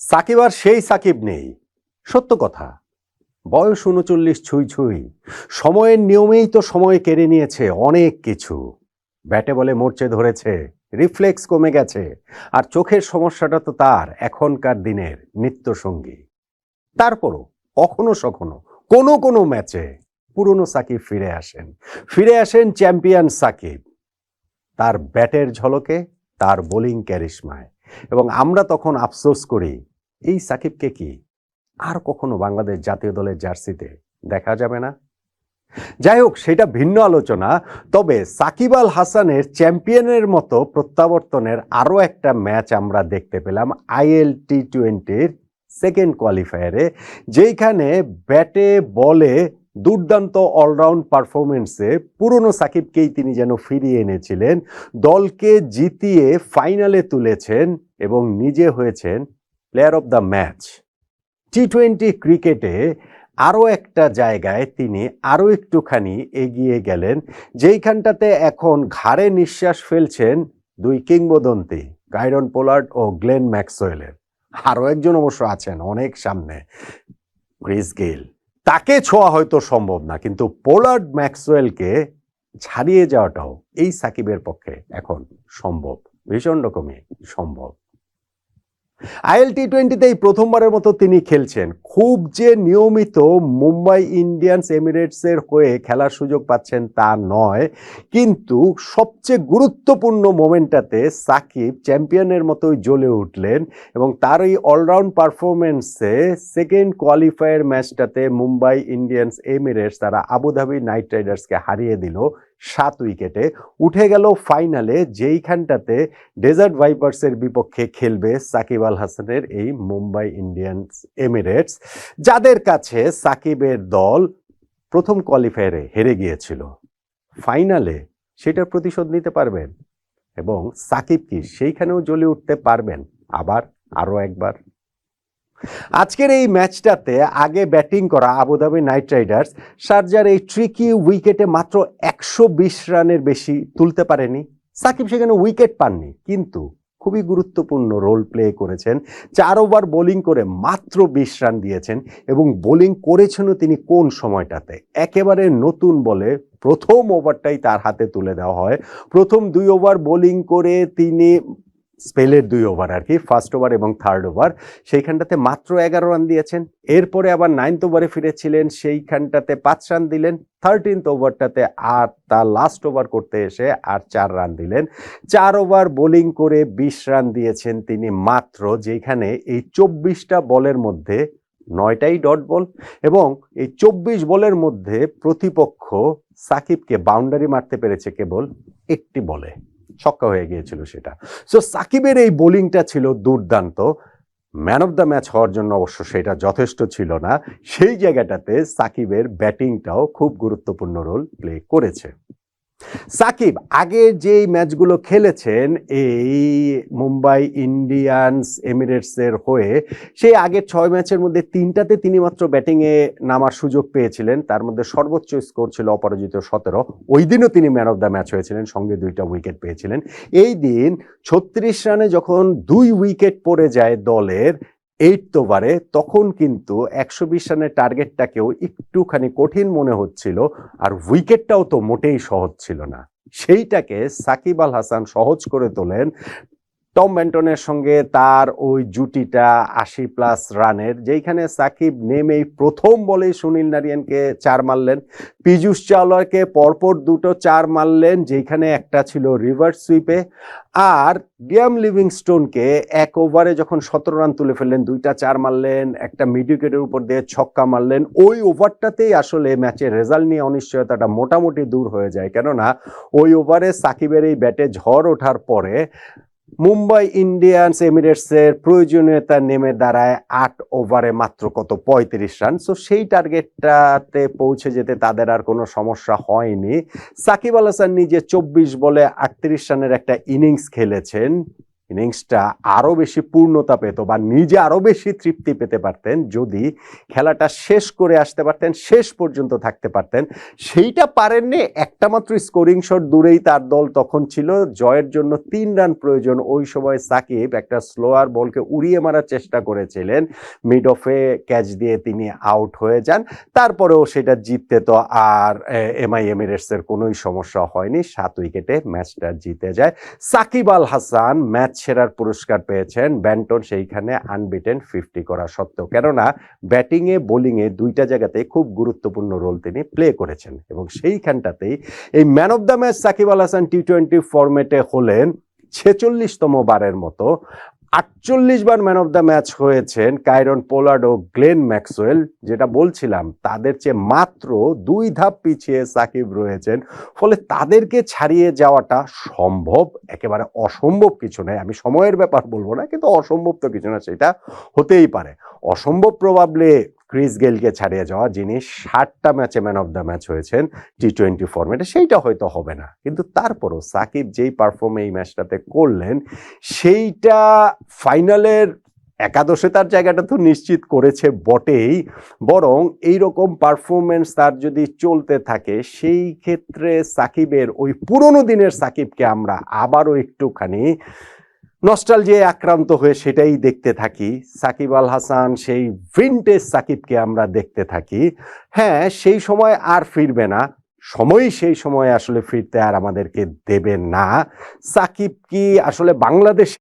সাকিব আর সেই সাকিব নেই। সত্য কথা, বয়স উনচল্লিশ ছুঁই ছুঁই। সময়ের নিয়মেই তো সময় কেড়ে নিয়েছে অনেক কিছু। ব্যাটে বলে মরচে ধরেছে, রিফ্লেক্স কমে গেছে, আর চোখের সমস্যাটা তো তার এখনকার দিনের নিত্যসঙ্গী। তারপরও, কখনো সখনো, কোনো কোনো ম্যাচে পুরনো সাকিব ফিরে আসেন। ফিরে আসেন চ্যাম্পিয়ন সাকিব। তার ব্যাটের ঝলকে, তার বোলিং ক্যারিশমায়। এবং আমরা তখন আফসোস করি এই সাকিবকে কি আর কখনো বাংলাদেশ জাতীয় দলের জার্সিতে দেখা যাবে না? যাই হোক, সেটা ভিন্ন আলোচনা, তবে সাকিব আল হাসানের চ্যাম্পিয়নের মতো প্রত্যাবর্তনের আরও একটা ম্যাচ আমরা দেখতে পেলাম আইএল টি টোয়েন্টির সেকেন্ড কোয়ালিফায়ারে, যেইখানে ব্যাটে, বলে দুর্দান্ত অলরাউন্ড পারফরমেন্সে পুরনো সাকিবকেই তিনি যেন ফিরিয়ে এনেছিলেন, দলকে জিতিয়ে ফাইনালে তুলেছেন এবং নিজে হয়েছেন player of the match T twenty ক্রিকেটে আরও একটা জায়গায় তিনি আরও একটুখানি এগিয়ে গেলেন, যেইখানটাতে এখন ঘাড়ে নিঃশ্বাস ফেলছেন দুই কিংবদন্তি গাইরন পোলার্ড ও গ্লেন ম্যাক্সওয়েলের আরও একজন অবশ্য আছেন অনেক সামনে ক্রিস গেইল তাকে ছোঁয়া হয়তো সম্ভব না, কিন্তু পোলার্ড ম্যাক্সওয়েলকে ছাড়িয়ে যাওয়াটাও এই সাকিবের পক্ষে এখন সম্ভব, ভীষণ রকমই সম্ভব। আইএল টি টোয়েন্টিতে এই প্রথমবারের মতো তিনি খেলছেন। খুব যে নিয়মিত মুম্বাই ইন্ডিয়ান্স এমিরেটসের হয়ে খেলার সুযোগ পাচ্ছেন তা নয়, কিন্তু সবচেয়ে গুরুত্বপূর্ণ মোমেন্টটাতে সাকিব চ্যাম্পিয়নের মতোই জ্বলে উঠলেন এবং তার এই অলরাউন্ড পারফরমেন্সে সেকেন্ড কোয়ালিফায়ার ম্যাচটাতে মুম্বাই ইন্ডিয়ান্স এমিরেটস তারা আবুধাবি নাইট রাইডার্সকে হারিয়ে দিল। সাত উইকেটে। উঠে গেল ফাইনালে, যেইখানটাতে ডেজার্ট ভাইপার্সের বিপক্ষে খেলবে সাকিব আল হাসানের এই মুম্বাই ইন্ডিয়ান্স এমিরেটস। যাদের কাছে সাকিবের দল প্রথম কোয়ালিফায়ারে হেরে গিয়েছিল, ফাইনালে সেটার প্রতিশোধ নিতে পারবেন এবং সাকিব কি সেইখানেও জ্বলে উঠতে পারবেন? আবার আরও একবার। আজকের এই ম্যাচটাতে আগে ব্যাটিং করা আবুধাবি নাইট রাইডার্স, শারজার এই ট্রিকি উইকেটে মাত্র একশো বিশ রানের বেশি তুলতে পারেনি। সাকিব সেখানে উইকেট পাননি, কিন্তু খুবই গুরুত্বপূর্ণ রোল প্লে করেছেন। চার ওভার বোলিং করে মাত্র বিশ রান দিয়েছেন এবং বোলিং করেছেনও তিনি কোন সময়টাতে? একেবারে নতুন বলে প্রথম ওভারটাই তার হাতে তুলে দেওয়া হয়। প্রথম দুই ওভার বোলিং করে তিনি স্পেলের দুই ওভার আর কি, ফার্স্ট ওভার এবং থার্ড ওভার। সেইখানটাতে মাত্র এগারো রান দিয়েছেন। এরপরে আবার নাইনথ ওভারে ফিরেছিলেন, সেইখানটাতে পাঁচ রান দিলেন। থার্টিন্থ ওভারটাতে আর তার লাস্ট ওভার করতে এসে আর চার রান দিলেন। চার ওভার বোলিং করে বিশ রান দিয়েছেন তিনি মাত্র, যেখানে এই চব্বিশটা বলের মধ্যে নয়টাই ডট বল এবং এই চব্বিশ বলের মধ্যে প্রতিপক্ষ সাকিবকে বাউন্ডারি মারতে পেরেছে কেবল একটি বলে। ছক্কা হয়ে গিয়েছিল সেটা। সো সাকিবের এই বোলিংটা ছিল দুর্দান্ত। ম্যান অফ দ্য ম্যাচ হওয়ার জন্য অবশ্য সেটা যথেষ্ট ছিল না। সেই জায়গাটাতে সাকিবের ব্যাটিংটাও খুব গুরুত্বপূর্ণ রোল প্লে করেছে। সাকিব আগে যেই ম্যাচগুলো খেলেছেন, এই মুম্বাই ইন্ডিয়ান্স এমিরেটসের হয়ে সেই আগের ছয় ম্যাচের মধ্যে তিনটাতে তিনি মাত্র ব্যাটিংয়ে নামার সুযোগ পেয়েছিলেন। তার মধ্যে সর্বোচ্চ স্কোর ছিল অপরাজিত সতেরো। ওই দিনও তিনি ম্যান অফ দ্য ম্যাচ হয়েছিলেন, সঙ্গে দুইটা উইকেট পেয়েছিলেন। এই দিন ছত্রিশ রানে যখন দুই উইকেট পড়ে যায় দলের এইট ওভারে তখন কিন্তু একশো বিশ রানের টার্গেটটাকেও একটুখানি কঠিন মনে হচ্ছিল আর উইকেটটাও তো মোটেই সহজ ছিল না। সেইটাকে সাকিব আল হাসান সহজ করে তোলেন টম ব্যান্টনের সঙ্গে তার ওই জুটিটা আশি প্লাস রানের, যেইখানে সাকিব নেমেই প্রথম বলেই সুনীল নারিয়ানকে চার মারলেন। পীযুষ চাওলাকে পরপর দুটো চার মারলেন যেখানে একটা ছিল রিভার্স সুইপে। আর ডিয়াম লিভিংস্টোনকে এক ওভারে যখন সতেরো রান তুলে ফেললেন, দুইটা চার মারলেন, একটা মিডিউকেটের উপর দিয়ে ছক্কা মারলেন, ওই ওভারটাতেই আসলে ম্যাচের রেজাল্ট নিয়ে অনিশ্চয়তাটা মোটামুটি দূর হয়ে যায়। কেননা, ওই ওভারে সাকিবের এই ব্যাটে ঝড় ওঠার পরে মুম্বাই ইন্ডিয়ান্স এমিরেটসের প্রয়োজনীয়তা নেমে দাঁড়ায় আট ওভারে মাত্র কত? পঁয়ত্রিশ রান। সো সেই টার্গেটটাতে পৌঁছে যেতে তাদের আর কোনো সমস্যা হয়নি। সাকিব আল হাসান নিজে চব্বিশ বলে আটত্রিশ রানের একটা ইনিংস খেলেছেন। ইনিংসটা আরও বেশি পূর্ণতা পেত বা নিজে আরও বেশি তৃপ্তি পেতে পারতেন, যদি খেলাটা শেষ করে আসতে পারতেন, শেষ পর্যন্ত থাকতে পারতেন। সেইটা পারেননি, একটা মাত্র স্কোরিং শট দূরেই তার দল তখন ছিল। জয়ের জন্য তিন রান প্রয়োজন। ওই সময় সাকিব একটা স্লোয়ার বলকে উড়িয়ে মারার চেষ্টা করেছিলেন। মিড অফে ক্যাচ দিয়ে তিনি আউট হয়ে যান। তারপরেও সেটা জিততে তো আর এমআই এমিরেটসের কোনোই সমস্যা হয়নি। সাত উইকেটে ম্যাচটা জিতে যায়। সাকিব আল হাসান ম্যাচ সেরার পুরস্কার পেয়েছেন ব্যান্টন, সেইখানে আনবিটেন ফিফটি করা সত্ত্বেও। কেননা ব্যাটিংয়ে বোলিংয়ে দুইটা জায়গাতে খুব গুরুত্বপূর্ণ রোল তিনি প্লে করেছেন এবং সেইখানটাতেই এই man of the match Sakib Al Hasan T twenty ফরম্যাটে হলেন ছেচল্লিশতম বারের মতো আটচল্লিশ বার ম্যান অফ দ্য ম্যাচ হয়েছেন কাইরন পোলার্ড ও গ্লেন ম্যাক্সওয়েল। যেটা বলছিলাম, তাদের চেয়ে মাত্র দুই ধাপ পিছিয়ে সাকিব রয়েছেন। ফলে তাদেরকে ছাড়িয়ে যাওয়াটা সম্ভব, একেবারে অসম্ভব কিছু নয়। আমি সময়ের ব্যাপার বলব না, কিন্তু অসম্ভব তো কিছু না, সেটা হতেই পারে। অসম্ভব প্রবাবলি ক্রিস গেলকে ছাড়িয়ে যাওয়া যিনি ষাটটা ম্যাচে ম্যান অফ দ্য ম্যাচ হয়েছেন টি টোয়েন্টি ফর্মেটে সেইটা হয়তো হবে না। কিন্তু তারপরও সাকিব যেই পারফর্ম এই ম্যাচটাতে করলেন, সেইটা ফাইনালের একাদশে তার জায়গাটা তো নিশ্চিত করেছে বটেই, বরং এই রকম পারফরমেন্স তার যদি চলতে থাকে, সেই ক্ষেত্রে সাকিবের ওই পুরনো দিনের সাকিবকে আমরা আবারও একটুখানি নস্টাল যে আক্রান্ত হয়ে সেটাই দেখতে থাকি। সাকিব আল হাসান, সেই ভিনটেজ সাকিবকে আমরা দেখতে থাকি। হ্যাঁ সেই সময় আর ফিরবে না। সময়ই সেই সময় আসলে ফিরতে আর আমাদেরকে দেবে না। সাকিব কি আসলে বাংলাদেশ